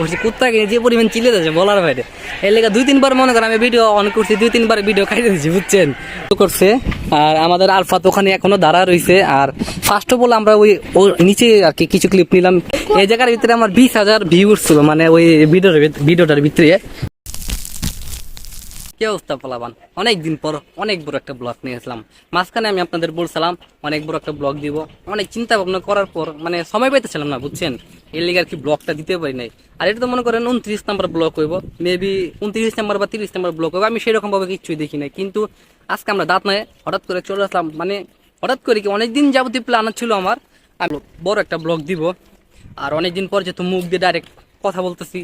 করছি কুত্তাকে যে পরিমাণ চিলে দিয়েছে বলার বাইরে। এর লেগে দুই তিনবার মনে করেন আমি ভিডিও অন করছি, দুই তিনবার ভিডিও খাইতে দিয়েছি, বুঝছেন? করছে। আর আমাদের আলফাত ওখানে এখনও দাঁড়া রয়েছে আর ফার্স্ট অফ অল আমরা ওই ওর নিচে আর কি কিছু ক্লিপ নিলাম। এই জায়গার ভিতরে আমার বিশ হাজার ভিউ উঠছিল মানে ওই ভিডিওর ভিডিওটার ভিতরে। কি অবস্থা পোলাবান অনেক দিন পর অনেক বড় একটা ব্লগ নিয়ে আসলাম। মাঝখানে আমি আপনাদের বলছিলাম, অনেক বড় একটা ব্লগ দিব। অনেক চিন্তা ভাবনা করার পর মানে সময় পাইতেছিলাম না, বুঝছেন? এর লিগে আর কি ব্লগটা দিতে পারি নাই। আর এটা তো মনে করেন উনত্রিশ নাম্বার ব্লক হইব মেবি উনত্রিশ নাম্বার বা তিরিশ নাম্বার ব্লক হইব, আমি সেরকম ভাবে কিছুই দেখি নাই। কিন্তু আজকে আমরা দাঁত নয়, হঠাৎ করে চলে আসলাম মানে হঠাৎ করে কি অনেকদিন যাবতীয় প্ল্যান ছিল আমার। আমি বড় একটা ব্লগ দিব। আর অনেকদিন পর যেহেতু মুখ দিয়ে ডাইরেক্ট কথা বলতেছি,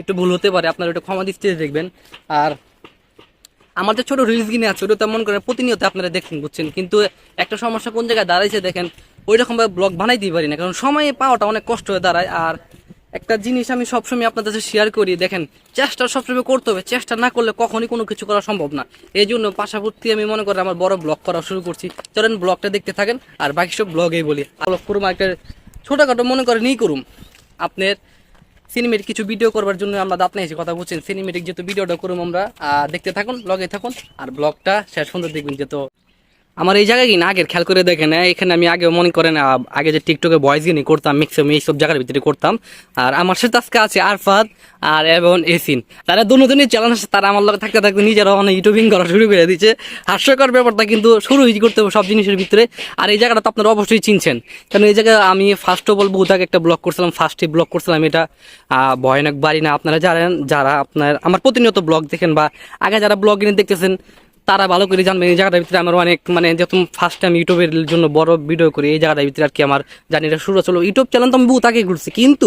একটু ভুল হতে পারে, আপনারা ওটা ক্ষমা দৃষ্টিতে দেখবেন। আর আমার যে ছোট রিলস কিনে আছে ওটা মন করে প্রতিনিয়ত আপনারা দেখছেন, বুঝছেন? কিন্তু একটা সমস্যা কোন জায়গায় দাঁড়াইছে দেখেন ওই রকম ভাবে ব্লগ বানাইতেই পারি না, কারণ সময় পাওয়াটা অনেক কষ্ট হয়ে দাঁড়ায়। আর একটা জিনিস আমি সবসময় আপনাদের সাথে শেয়ার করি, দেখেন, চেষ্টা সবসময় করতে হবে, চেষ্টা না করলে কখনই কোনো কিছু করা সম্ভব না। এই জন্য পাশাপাশি আমি মনে করি আমার বড় ব্লগ করা শুরু করছি। চলেন ব্লগটা দেখতে থাকেন, আর বাকি সব ব্লগেই বলি। ব্লগ করুম একটা ছোটখাটো মনে করে নিই করুম। আপনার সিনেমেটিক কিছু ভিডিও করবার জন্য আমরা দাঁত নিয়েছি কথা বলছেন। সিনেমেটিক যেহেতু ভিডিওটা করুম আমরা দেখতে থাকুন লগে থাকুন, আর ব্লগটা শেষ সুন্দর দেখবেন যেহেতু আমার এই জায়গায় কি না? আগের খেয়াল করে দেখেন আহ, এখানে আমি আগে মনে করেন আগে যে টিকটকে ভয়েস গিনি করতাম ম্যাক্সিমাম এইসব জায়গার ভিতরে করতাম। আর আমার সাথে আজকে আছে আরফাত আর এবং এসিন। তারা দুজনই চ্যালেঞ্জ আছে তারা আমার লগে থাকতে থাকতে নিজেরা অনেক ইউটিউবিং করা শুরু করে দিচ্ছে হাস্যকর ব্যাপারটা কিন্তু শুরুই করতে হবে সব জিনিসের ভিতরে। আর এই জায়গাটা তো আপনারা অবশ্যই চিনছেন। কারণ এই জায়গায় আমি ফার্স্ট অফ অল বহুত আগে একটা ব্লগ করছিলাম ফার্স্টে ব্লগ করছিলাম এটা। ভয়ানক বাড়ি না আপনারা জানেন যারা আপনার আমার প্রতিনিয়ত ব্লগ দেখেন বা আগে যারা ব্লগ এনে দেখতেছেন তারা ভালো করে জানবেন এই জায়গাটার ভিতরে আমার অনেক মানে যখন ফার্স্ট টাইম ইউটিউবের জন্য বড় ভিডিও করি, এই জায়গাটার ভিতরে আর কি আমার জার্নিটা শুরু হচ্ছিল ইউটিউব চ্যানেল তো আমি বহুত আগে ঘুরছি, কিন্তু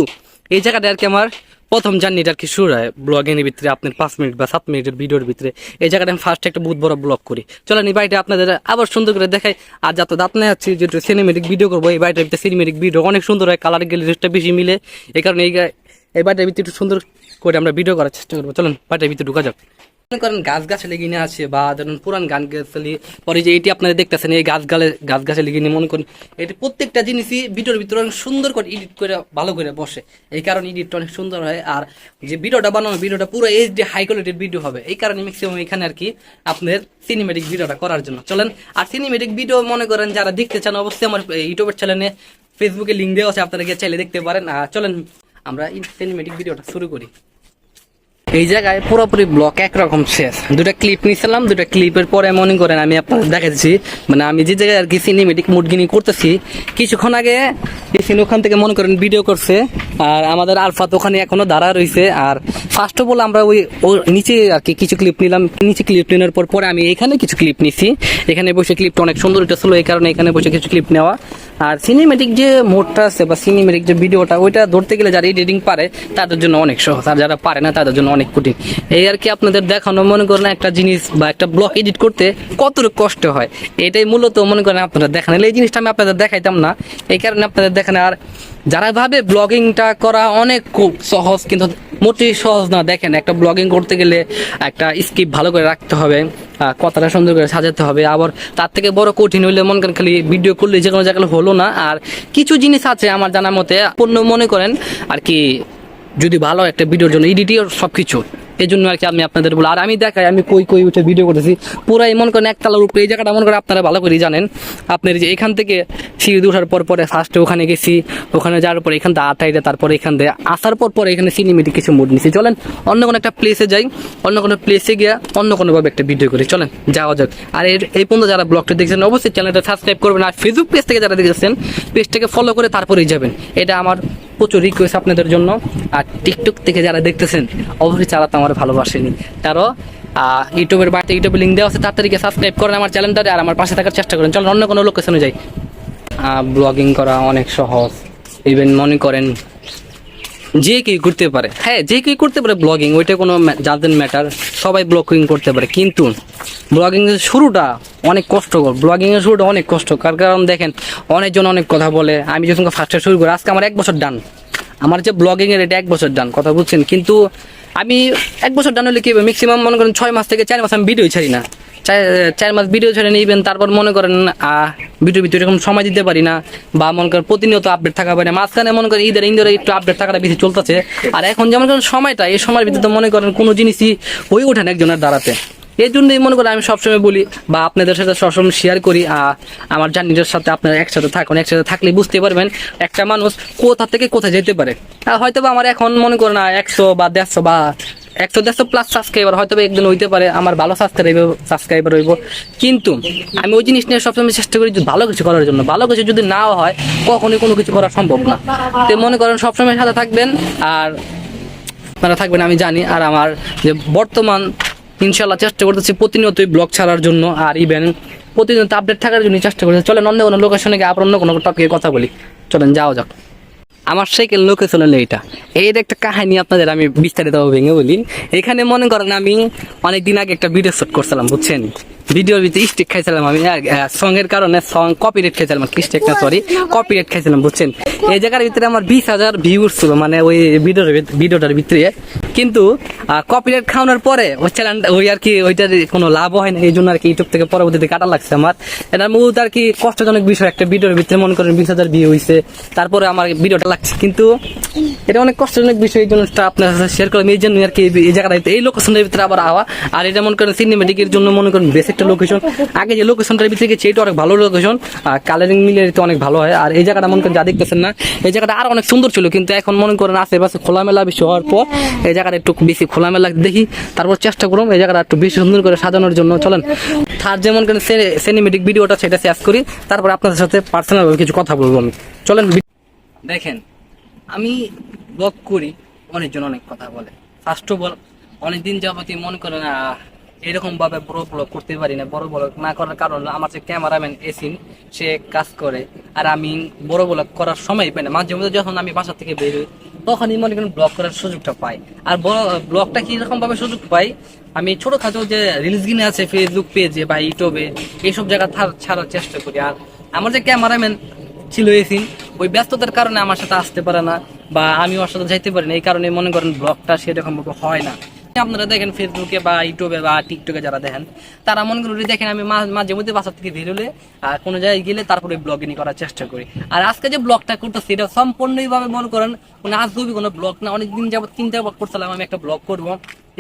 এই জায়গাটা আর কি আমার প্রথম জার্নিটা আর কি শুরু হয় ব্লগের ভিতরে, আপনার পাঁচ মিনিট বা সাত মিনিটের ভিডিওর ভিতরে। এই জায়গাটা আমি ফার্স্ট একটা বহুত বড় ব্লগ করি। চলেন এই বাড়িটা আপনাদের আবার সুন্দর করে দেখাই। আর যত দাঁত নিয়ে যাচ্ছি যেহেতু সিনেমেটিক ভিডিও করব, এই বাড়িটার ভিতরে সিনেমেটিক ভিডিও অনেক সুন্দর হয় কালার গ্যালারিটা বেশি মিলে। এই কারণে এই এই বাড়িটার ভিতরে একটু সুন্দর করে আমরা ভিডিও করার চেষ্টা করব। চলুন, বাড়িটার ভিতরে ঢুকা যাক। মনে করেন গাছ গাছালি কিনে আছে বা ধরুন পুরান গান গাছালি, পরে যে এটি আপনারা দেখতেছেন, এই গাছ গালে গাছ গাছালি কিনে মনে করেন এটি প্রত্যেকটা জিনিসই ভিডিওর ভিতরে অনেক সুন্দর করে এডিট করে, ভালো করে বসে। এই কারণে এডিটটা অনেক সুন্দর হয়। আর যে ভিডিওটা বানানো, ভিডিওটা পুরো এইচডি হাই কোয়ালিটির ভিডিও হবে। এই কারণে ম্যাক্সিমাম এখানে আর কি আপনার সিনেমেটিক ভিডিওটা করার জন্য। চলেন, আর সিনেমেটিক ভিডিও মনে করেন যারা দেখতে চান, অবশ্যই আমার ইউটিউবের চ্যানেলে ফেসবুকে লিঙ্ক দেওয়া আছে, আপনারা গিয়ে চাইলে দেখতে পারেন। আর চলেন, আমরা সিনেমেটিক ভিডিওটা শুরু করি। এই জায়গায় পুরোপুরি ব্লক একরকম শেষ। দুটা ক্লিপ নিয়েছিলাম দুটা ক্লিপের পরে মনে করেন আমি আপনাদের দেখাচ্ছি মানে আমি যে জায়গায় আর কি সিনেমেটিক মুডগিনি করতেছি, কিছুক্ষণ আগে এসিন ওখান থেকে মনে করেন ভিডিও করছে, আর আমাদের আলফাত ওখানে এখনও দাঁড়া রয়েছে আর ফার্স্ট অফ অল আমরা ওই, ও নিচে আর কি কিছু ক্লিপ নিলাম, নিচে ক্লিপ নেওয়ার পর, পরে আমি এখানে কিছু ক্লিপ নিছি, এখানে বসে ক্লিপটা অনেক সুন্দর এটা ছিল এই কারণে এখানে বসে কিছু ক্লিপ নেওয়া, আর সিনেমেটিক যে মোডটা আছে বা সিনেমেটিক যে ভিডিওটা ওইটা ধরতে গেলে যারা এডিটিং পারে, তাদের জন্য অনেক সহজ, আর যারা পারে না, তাদের জন্য অনেক কঠিন। এই আর কি আপনাদের দেখানো, মনে করেন একটা জিনিস বা একটা ব্লগ এডিট করতে কতটুকু কষ্ট হয়, এটাই মূলত মনে করেন আপনারা দেখান। এই জিনিসটা আমি আপনাদের দেখাইতাম না, এই কারণে আপনাদের দেখেন আর যারা ভাবে ব্লগিংটা করা অনেক খুব সহজ, কিন্তু মোটেই সহজ না। দেখেন, একটা ব্লগিং করতে গেলে একটা স্কিপ ভালো করে রাখতে হবে কথাটা সুন্দর করে সাজাতে হবে। আবার তার থেকে বড় কঠিন হইলে মনে করেন খালি ভিডিও করলে যে কোনো জায়গায় হলো না। আর কিছু জিনিস আছে আমার জানার মতে, পূর্ণ মনে করেন, আর কি, যদি ভালো একটা ভিডিওর জন্য এডিটিও সব কিছু এই জন্য আর কি আমি আপনাদের বলি। আর আমি দেখাই, আমি কই কই উঠে ভিডিও করেছি পুরো এমন করেন একতলার উপরে, এই জায়গাটা মনে করে আপনারা ভালো করে জানেন। আপনার যে এখান থেকে সিঁড়ি ওঠার পর পরে ফার্স্টে ওখানে গেছি, ওখানে যাওয়ার পর এখান থেকে আটাইতে তারপরে এখান থেকে আসার পর পরে এখানে সিনেমেটিক কিছু মুড নিছি। চলেন, অন্য কোনো একটা প্লেসে যাই, অন্য কোনো প্লেসে গিয়ে অন্য কোনোভাবে একটা ভিডিও করি। চলেন, যাওয়া যাক। আর এর, এই পর্যন্ত যারা ব্লগটা দেখছেন, অবশ্যই চ্যানেলটা সাবস্ক্রাইব করবেন। আর ফেসবুক পেজ থেকে যারা দেখছেন পেজটাকে ফলো করে তারপরেই যাবেন। এটা আমার প্রচুর রিকোয়েস্ট আপনাদের জন্য। আর টিকটক থেকে যারা দেখতেছেন, অবশ্যই চালাতে আমার ভালোবাসেনি। তারও ইউটিউবের বাড়িতে ইউটিউবে লিঙ্ক দেওয়া আছে, তার তারিখে সাবস্ক্রাইব করেন আমার চ্যানেলটা আর আমার পাশে থাকার চেষ্টা করেন। চলেন অন্য কোনো লোকেশনে যাই। ব্লগিং করা অনেক সহজ। ইভেন মনে করেন যে কেউ করতে পারে। হ্যাঁ যে কেউ করতে পারে ব্লগিং ওইটা কোনো যাদের ম্যাটার সবাই ব্লগিং করতে পারে। কিন্তু ব্লগিং এর শুরুটা অনেক কষ্টকর। ব্লগিং এর শুরুটা অনেক কষ্টকর কারণ দেখেন, অনেকজন অনেক কথা বলে, আমি যখন ফার্স্টে শুরু করি, আজকে আমার এক বছর ডান আমার যে ব্লগিং এর এটা এক বছর ডান কথা বুঝছেন? কিন্তু আমি এক বছর ডান হলে কি ম্যাক্সিমাম মনে করেন ছয় মাস থেকে চার মাস আমি ভিডিও ছাড়ি না। চার মাস ভিডিও ছেড়ে নিবেন, তারপর মনে করেন ভিডিও ভিতরে এরকম সময় দিতে পারি না, বা মনে করেন প্রতিনিয়ত আপডেট থাকা পারি না। মাঝখানে মনে করেন ঈদের ঈদের একটু আপডেট থাকাটা বেশি চলতেছে। আর এখন যেমন করেন সময়টা, এই সময়ের ভিতরে তো মনে করেন কোনো জিনিসই হয়ে ওঠে না একজনের দাঁড়াতে এই জন্যই মনে করেন আমি সবসময় বলি, বা আপনাদের সাথে সবসময় শেয়ার করি আমার জার্নিটার সাথে আপনারা একসাথে থাকুন, একসাথে থাকলে বুঝতে পারবেন একটা মানুষ কোথা থেকে কোথায় যেতে পারে। আর হয়তো বা আমার এখন মনে করেন একশো বা দেড়শো বা একশো দেড়শো প্লাস সাবস্ক্রাইবার হয়তো একদিন হইতে পারে, আমার ভালো সাবস্ক্রাইবার সাবস্ক্রাইবার হইব। কিন্তু আমি ওই জিনিস নিয়ে সবসময় চেষ্টা করি ভালো কিছু করার জন্য। ভালো কিছু যদি নাও হয়, কখনোই কোনো কিছু করা সম্ভব না। তো মনে করেন সবসময় সাথে থাকবেন আর আপনারা থাকবেন, আমি জানি, আর আমার যে বর্তমান ইনশাল্লাহ চেষ্টা করতেছি প্রতিনিয়তই ব্লগ ছাড়ার জন্য আর ইভেন প্রতিনিয়ত আপডেট থাকার জন্য চেষ্টা করতেছি। চলেন, অন্য কোনো লোকেশনে গিয়ে আবার অন্য কোনো টপিকে কথা বলি। চলেন, যাওয়া যাক। আমার সাইকেল লোকেশন হলো এটা এর একটা কাহিনী আপনাদের আমি বিস্তারিত ভেঙে বলি। এখানে মনে করেন আমি অনেকদিন আগে একটা ভিডিও শুট করছিলাম, বুঝছেন? ভিডিওর ভিতরে স্টিক খাইছিলাম আমি সঙ্গের কারণে সং কপিরেট খাইছিলাম স্টিক না সরি কপিরেট খাইছিলাম, বুঝছেন? এই জায়গার ভিতরে আমার বিশ হাজার ভিউজ ছিল মানে ওই ভিডিওর ভিডিওটার ভিতরে। কিন্তু কপিরাইট খাওয়ানোর পরে ওই চ্যানেল ওই আর কি, ওইটার কোনো লাভ হয় না, এই জন্য আর কি ইউটিউব থেকে পরবর্তীতে কাটা লাগছে আমার। এটার মূলত আর কি কষ্টজনক বিষয়, একটা ভিডিওর ভিতরে মনে করেন বিশ হাজার ভিউ হয়েছে তারপরে আমার ভিডিওটা লাগছে। কিন্তু, এটা অনেক কষ্টজনক বিষয়, এই জন্য এটা আপনার সাথে শেয়ার করলাম, এই জন্য আর কি এই জায়গাটা, এই লোকেশনের ভিতরে আবার আওয়া। আর এটা মনে করেন সিনেমেটিকের জন্য মনে করেন বেশ একটা লোকেশন আগে যে লোকেশনটার ভিতরে গেছে এটা অনেক ভালো লোকেশন আর কালারিং মিলে তো অনেক ভালো হয়। আর এই জায়গাটা মনে করেন যা দেখতেছেন না, এই জায়গাটা আরও অনেক সুন্দর ছিল। কিন্তু এখন মনে করেন আশেপাশে খোলামেলা বেশি হওয়ার পর এই জায়গাটা একটু বেশি খোলামেলা দেখি। তারপর চেষ্টা করুন এই জায়গাটা একটু বেশি সুন্দর করে সাজানোর জন্য। চলেন, তার যেমন করেন সিনেমেটিক ভিডিওটা সেটা শেষ করি। তারপর আপনাদের সাথে পার্সোনাল কিছু কথা বলব আমি। চলেন দেখেন, আমি ব্লগ করি, অনেকজন অনেক কথা বলে। ফার্স্ট অফ অল অনেকদিন যাবতীয় মনে করেন আহ, এরকম ভাবে বড় ব্লগ করতে পারি না বড় ব্লগ না করার কারণ আমার যে ক্যামেরাম্যান এসিন সে কাজ করে। আর আমি বড় ব্লগ করার সময় পাই না। মাঝে মধ্যে যখন আমি বাসা থেকে বের হই তখনই মনে করেন ব্লগ করার সুযোগটা পাই। আর বড় ব্লগটা কি রকম ভাবে সুযোগ পাই আমি ছোটখাটো যে রিলস গিনে আছে ফেসবুক পেজে বা ইউটিউবে এইসব জায়গা ছাড়ার চেষ্টা করি। আর আমার যে ক্যামেরাম্যান ছিল এসিন ওই ব্যস্ততার কারণে আমার সাথে আসতে পারে না বা আমি ওর সাথে যাইতে পারি না। এই কারণে মনে করেন ব্লগটা সেরকম ভাবে হয় না। আপনারা দেখেন ফেসবুকে বা ইউটিউবে বা টিকটকে যারা দেখেন, তারা মনে করেন দেখেন আমি মাঝে মধ্যে বাসা থেকে বেরোলে আর কোনো জায়গায় গেলে তারপরে ব্লগিং করার চেষ্টা করি। আর আজকে যে ব্লগটা করতেছি, এটা সম্পূর্ণই ভাবে মনে করেন কোনো আজগবি কোনো ব্লগ না, অনেকদিন যাবত চিন্তা করছিলাম আমি একটা ব্লগ করব।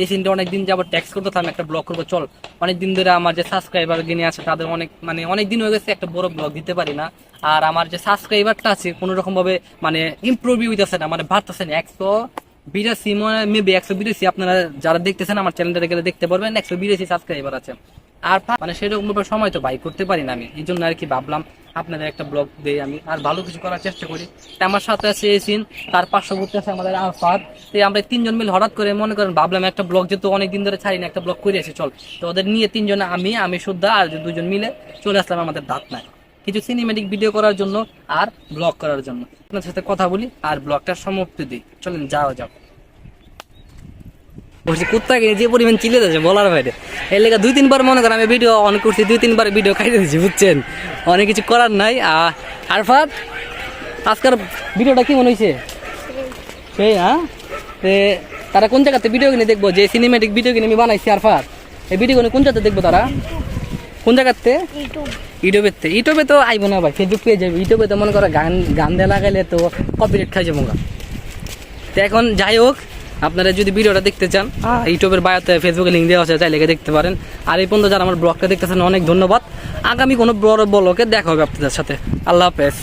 এই সিনটা অনেকদিন যাবত ট্যাক্স করতে আমি একটা ব্লগ করব, চল। অনেকদিন ধরে আমার যে সাবস্ক্রাইবার গিনে আছে, তাদের অনেক মানে অনেক দিন হয়ে গেছে একটা বড় ব্লগ দিতে পারি না। আর আমার যে সাবস্ক্রাইবারটা আছে কোনো রকম ভাবে মানে ইমপ্রুভ হইতেছে না মানে বাড়তেছে না। একশো বিরাশি মানে মেবি একশো বিরাশি আপনারা যারা দেখতেছেন আমার চ্যানেলটা গেলে দেখতে পারবেন, একশো বিরাশি সাবস্ক্রাইবার আছে। আর মানে সেরকম সময় তো বাই করতে পারি না আমি, এই জন্য আর কি ভাবলাম আপনাদের একটা ব্লগ দেই আমি, আর ভালো কিছু করার চেষ্টা করি। আমার সাথে আছে এসিন, তার পার্শ্ববর্তী আছে আমাদের আফাদ তো আমরা তিনজন মিলে হঠাৎ করে মনে করেন ভাবলাম একটা ব্লগ যেহেতু অনেকদিন ধরে ছাড়ি না একটা ব্লগ করে আসি, চল। তো ওদের নিয়ে তিনজন আমি আমি শুদ্ধা আর দুজন মিলে চলে আসলাম আমাদের দাঁত নাই কিছু সিনেমেটিক ভিডিও করার জন্য আর ব্লগ করার জন্য। আপনার সাথে কথা বলি আর ব্লগটার সমাপ্তি দিই। চলেন যাও যাও বলছি কুত্তাকে যে পরিমাণ চিলে দিয়েছে বলার বাইরে। এর লেগে দুই তিনবার মনে করেন আমি ভিডিও অন করছি দুই তিনবার ভিডিও খাইতে দিচ্ছি বুঝছেন? অনেক কিছু করার নাই। আহ, আরফাত আজকের ভিডিওটা কি মনে হয়েছে সেই হ্যাঁ? তারা কোন জায়গাতে ভিডিও কিনে দেখব? যে সিনেমেটিক ভিডিও কিনে আমি বানাইছি আরফাত। এই ভিডিও কিনে কোন জায়গাতে দেখব তারা? কোন জায়গাতে? ইউটিউবে তো আইব না ভাই ফেসবুক পেয়ে যাবে ইউটিউবে তো মনে করো গান গান দিয়ে লাগাইলে তো কপিরাইট খাই যাব। তো এখন যাই হোক, আপনারা যদি ভিডিওটা দেখতে চান ইউটিউবের বায়োতে ফেসবুকে লিঙ্ক দেওয়া আছে তাই লেগে দেখতে পারেন। আর এই পর্যন্ত যারা আমার ব্লগটা দেখতেছেন, অনেক ধন্যবাদ। আগামী কোনো বড় ব্লগে দেখা হবে আপনাদের সাথে। আল্লাহ হাফেজ।